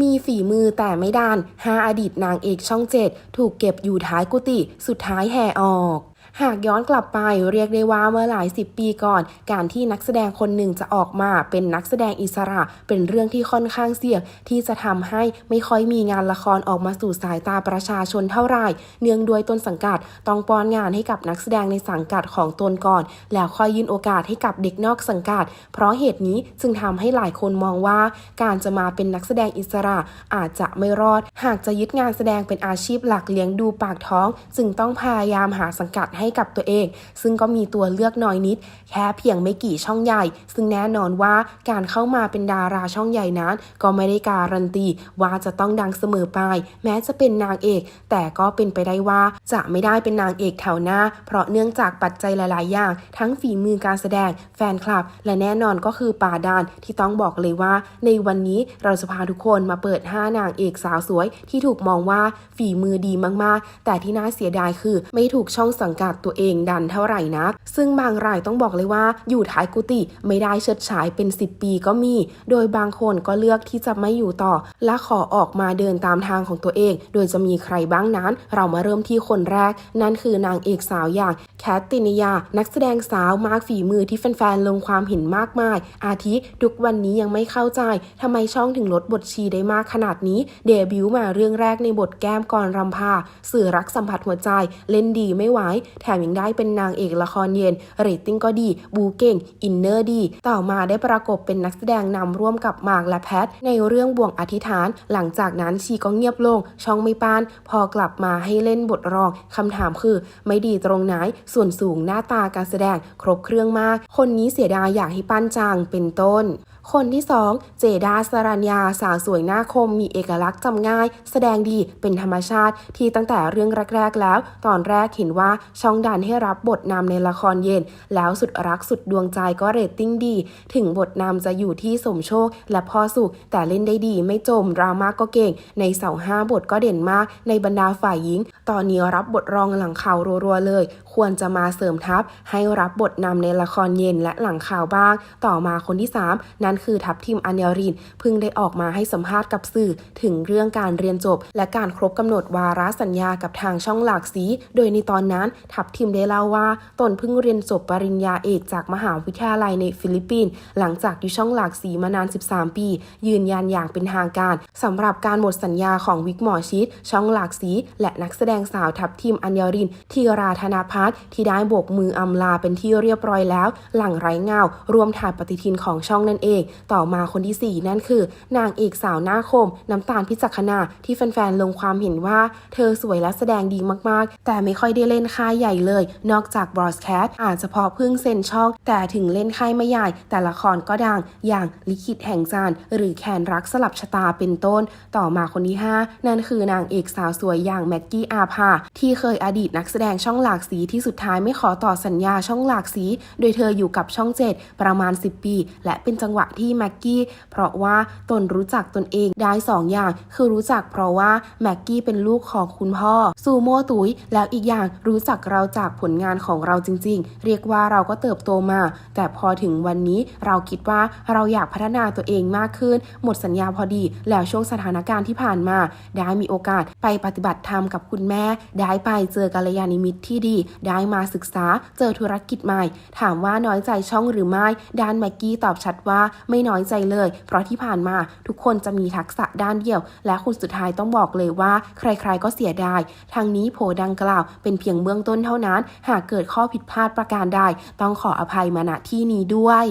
มีฝีมือแต่ไม่ดานห้าอดีตนางเอกช่องเจ็ดถูกเก็บอยู่ท้ายกุฏิสุดท้ายแห่ออก หากย้อนกลับไปเรียกได้ว่าเมื่อหลายสิบปีก่อน การที่นักแสดงคนหนึ่งจะออกมาเป็นนักแสดงอิสระ เป็นเรื่องที่ค่อนข้างเสี่ยง ที่จะทำให้ไม่ค่อยมีงานละครออกมาสู่สายตาประชาชนเท่าไหร่ เนื่องด้วยต้นสังกัดต้องป้อนงานให้กับนักแสดงในสังกัดของตนก่อน แล้วค่อยยื่นโอกาสให้กับเด็กนอกสังกัด เพราะเหตุนี้จึงทำให้หลายคนมองว่า การจะมาเป็นนักแสดงอิสระอาจจะไม่รอด หากจะยึดงานแสดงเป็นอาชีพหลักเลี้ยงดูปากท้อง จึงต้องพยายามหาสังกัดให้กับตัวเอง ซึ่งก็มีตัวเลือกน้อยนิด แค่เพียงไม่กี่ช่องใหญ่ ซึ่งแน่นอนว่าการเข้ามาเป็นดาราช่องใหญ่นั้น ก็ไม่ได้การันตีว่าจะต้องดังเสมอไป แม้จะเป็นนางเอก แต่ก็เป็นไปได้ว่าจะไม่ได้เป็นนางเอกแถวหน้า เพราะเนื่องจากปัจจัยหลาย ๆ อย่าง ทั้งฝีมือการแสดง แฟนคลับ และแน่นอนก็คือป่าดานที่ต้องบอกเลยว่า ในวันนี้เราจะพาทุกคนมาเปิด 5 นางเอกสาวสวย ที่ถูกมองว่าฝีมือดีมาก ๆ แต่ที่น่าเสียดายคือไม่ถูกช่องสังกัดตัวเองดันเท่าไหร่นัก ซึ่งบางรายต้องบอกเลยว่า อยู่ท้ายกุฏิไม่ได้เชิดฉายเป็น 10 ปีก็มี โดยบางคนก็เลือกที่จะไม่อยู่ต่อ และขอออกมาเดินตามทางของตัวเอง โดยจะมีใครบ้างนั้น เรามาเริ่มที่คนแรก นั่นคือนางเอกสาวอย่างแคทตินิยา นักแสดงสาวมากฝีมือที่แฟนๆลงความเห็นมากมาย อาทิทุกวันนี้ยังไม่เข้าใจทำไมช่องถึงลดบทชีได้มากขนาดนี้ เดบิวต์มาเรื่องแรกในบทแก้มก่อนรำพาสื่อรักสัมผัสหัวใจ เล่นดีไม่ไหวแถมยังได้เป็นนางเอกละครเย็นเรตติ้งก็ดี บูเก่ง อินเนอร์ดี ต่อมาได้ประกบเป็นนักแสดงนำร่วมกับมาร์กและแพท ในเรื่องบ่วงอธิษฐาน หลังจากนั้นชีก็เงียบลง ช่องไม่ปาน พอกลับมาให้เล่นบทรองคำถามคือ ไม่ดีตรงไหน ส่วนสูงหน้าตาการแสดงครบเครื่องมาก คนนี้เสียดายอยากให้ปั้นจังเป็นต้นคนที่ 2 เจดาสรัญญาสาวสวยหน้าคมมีเอกลักษณ์จำง่าย แสดงดีเป็นธรรมชาติที่ตั้งแต่เรื่องแรก ๆ แล้ว ตอนแรกเห็นว่าช่องดันให้รับบทนำในละครเย็น แล้วสุดรักสุดดวงใจก็เรตติ้งดี ถึงบทนำจะอยู่ที่สมโชค และพ่อสุข แต่เล่นได้ดีไม่จมดราม่าก็เก่ง ในเสาห้าบทก็เด่นมากในบรรดาฝ่ายหญิง ตอนนี้รับบทรองหลังข่าวรัวๆเลย ควรจะมาเสริมทัพให้รับบทนำในละครเย็นและหลังข่าวบ้าง ต่อมาคนที่ 3 นันคือทัพทิมอัญญารินเพิ่งได้ออกมาให้สัมภาษณ์กับสื่อถึงเรื่องการเรียนจบ และการครบกำหนดวาระสัญญากับทางช่องหลากสี โดยในตอนนั้นทัพทิมได้เล่าว่า ตนเพิ่งเรียนจบปริญญาเอกจากมหาวิทยาลัยในฟิลิปปินส์หลังจากอยู่ช่องหลากสีมานาน 13 ปี ยืนยันอย่างเป็นทางการสำหรับการหมดสัญญาของวิกหมอชิดช่องหลากสี และนักแสดงสาวทัพทิมอัญญารินทีราธนาพัฒน์ที่ได้โบกมืออำลาเป็นที่เรียบร้อยแล้ว หลังไร้เงารวมถ่ายปฏิทินของช่องนั่นเองต่อมาคนที่ 4 นั่นคือ นางเอกสาวหน้าคม น้ำตาลพิจักขณาที่แฟนๆลงความเห็นว่า เธอสวยและแสดงดีมากๆ แต่ไม่ค่อยได้เล่นค่ายใหญ่เลย นอกจากบรอสแคทอาจจะพอเพิ่งเซ็นช่อง แต่ถึงเล่นค่ายไม่ใหญ่ แต่ละครก็ดัง อย่างลิขิตแห่งจานหรือแคนรักสลับชะตาเป็นต้น ต่อมาคนที่ 5 นั่นคือนางเอกสาวสวยอย่างแม็กกี้อาภาที่เคยอดีตนักแสดงช่องหลากสีที่สุดท้ายไม่ขอต่อสัญญาช่องหลากสี โดยเธออยู่กับช่องเจ็ดประมาณ 10 ปี และเป็นจังหวะที่แม็กกี้เพราะว่าตนรู้จักตนเองได้2ออย่าง คือรู้จักเพราะว่าแม็กกี้เป็นลูกของคุณพ่อซูโม่ตุยแล้วอีกอย่างรู้จักเราจากผลงานของเราจริง ๆ เรียกว่าเราก็เติบโตมา แต่พอถึงวันนี้เราคิดว่าเราอยากพัฒนาตัวเองมากขึ้น หมดสัญญาพอดี แล้วช่วงสถานการณ์ที่ผ่านมา ได้มีโอกาสไปปฏิบัติธรรมกับคุณแม่ ได้ไปเจอกัลยาณมิตรที่ดี ได้มาศึกษาเจอธุรกิจใหม่ ถามว่าน้อยใจช่องหรือไม่ด้านแม็กกี้ตอบชัดว่าไม่น้อยใจเลย เพราะที่ผ่านมาทุกคนจะมีทักษะด้านเดียว และคุณสุดท้ายต้องบอกเลยว่า ใครๆก็เสียดายทางนี้โผดังกล่าว เป็นเพียงเบื้องต้นเท่านั้น หากเกิดข้อผิดพลาดประการใดต้องขออภัยมาณที่นี้ด้วย